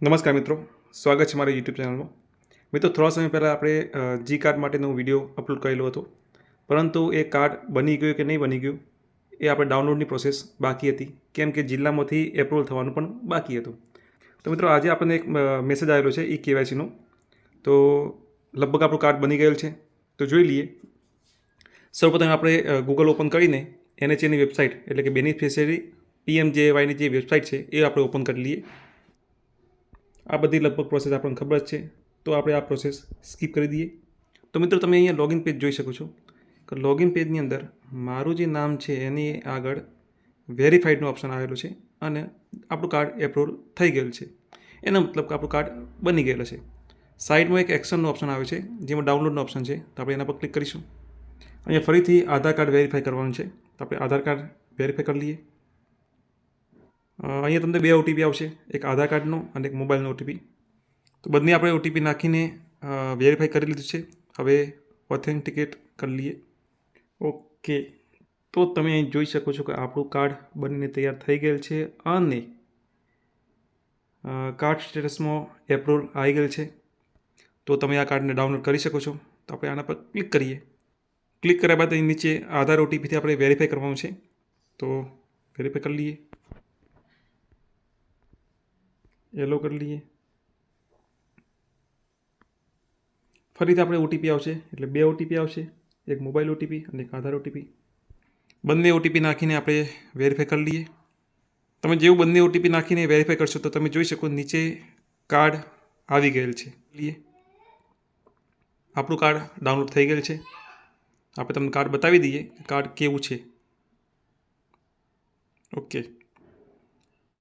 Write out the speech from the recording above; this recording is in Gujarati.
નમસ્કાર મિત્રો, સ્વાગત છે મારા યુટ્યુબ ચેનલમાં. મિત્રો, થોડા સમય પહેલાં આપણે જી કાર્ડ માટેનો વીડિયો અપલોડ કરેલો હતો. પરંતુ એ કાર્ડ બની ગયું કે નહીં બની ગયું, એ આપણે ડાઉનલોડની પ્રોસેસ બાકી હતી. કેમ કે જિલ્લામાંથી એપ્રુવલ થવાનું પણ બાકી હતું. તો મિત્રો, આજે આપણને એક મેસેજ આવેલો છે ઈ કેવાયસીનો તો લગભગ આપણું કાર્ડ બની ગયેલ છે. તો જોઈ લઈએ. સૌપ્રથમ આપણે ગૂગલ ઓપન કરીને એનએચએની વેબસાઇટ એટલે કે બેનિફિશિયરી પીએમજેવાયની જે વેબસાઇટ છે, એ આપણે ઓપન કરી લઈએ. આ બધી લગભગ પ્રોસેસ આપણને ખબર જ છે. તો આપણે આ પ્રોસેસ સ્કીપ કરી દઈએ. તો મિત્રો, તમે અહીંયા લોગિન પેજ જોઈ શકો છો. કે લોગિન પેજની અંદર મારું જે નામ છે એની આગળ વેરીફાઈડનું ઓપ્શન આવેલું છે અને આપણું કાર્ડ એપ્રુવલ થઈ ગયેલું છે. એનો મતલબ કે આપણું કાર્ડ બની ગયેલું છે. સાઈડમાં એક એક્શનનું ઓપ્શન આવે છે, જેમાં ડાઉનલોડનું ઓપ્શન છે. તો આપણે એના પર ક્લિક કરીશું. અહીંયા ફરીથી આધાર કાર્ડ વેરીફાઈ કરવાનું છે. તો આપણે આધાર કાર્ડ વેરીફાઈ કરી લઈએ. અહીંયા તમને બે ઓટીપી આવશે. એક આધાર કાર્ડનો અને એક મોબાઈલનો ઓટીપી તો બંને આપણે ઓટીપી નાખીને વેરીફાઈ કરી લીધું છે. હવે ઓથેન્ટિકેટ કરી લઈએ. ઓકે. તો તમે અહીં જોઈ શકો છો કે આપણું કાર્ડ બનીને તૈયાર થઈ ગયેલ છે અને કાર્ડ સ્ટેટસમાં એપ્રુવલ આવી ગયેલ છે. તો તમે આ કાર્ડને ડાઉનલોડ કરી શકો છો. તો આપણે આના પર ક્લિક કરીએ. ક્લિક કર્યા બાદ અહીં નીચે આધાર ઓટીપીથી આપણે વેરીફાઈ કરવાનું છે. તો વેરીફાઈ કરી લઈએ. એલો કરી લઈએ. ફરીથી આપણે ઓટીપી આવશે, એટલે બે ઓટીપી આવશે, એક મોબાઈલ ઓટીપી અને એક આધાર ઓટીપી બંને ઓટીપી નાખીને આપણે વેરીફાઈ કરી લઈએ. તમે જેવું બંને ઓટીપી નાખીને વેરીફાઈ કરશો, તો તમે જોઈ શકો નીચે કાર્ડ આવી ગયેલ છે. લઈએ. આપણું કાર્ડ ડાઉનલોડ થઈ ગયેલ છે. આપણે તમને કાર્ડ બતાવી દઈએ કાર્ડ કેવું છે. ઓકે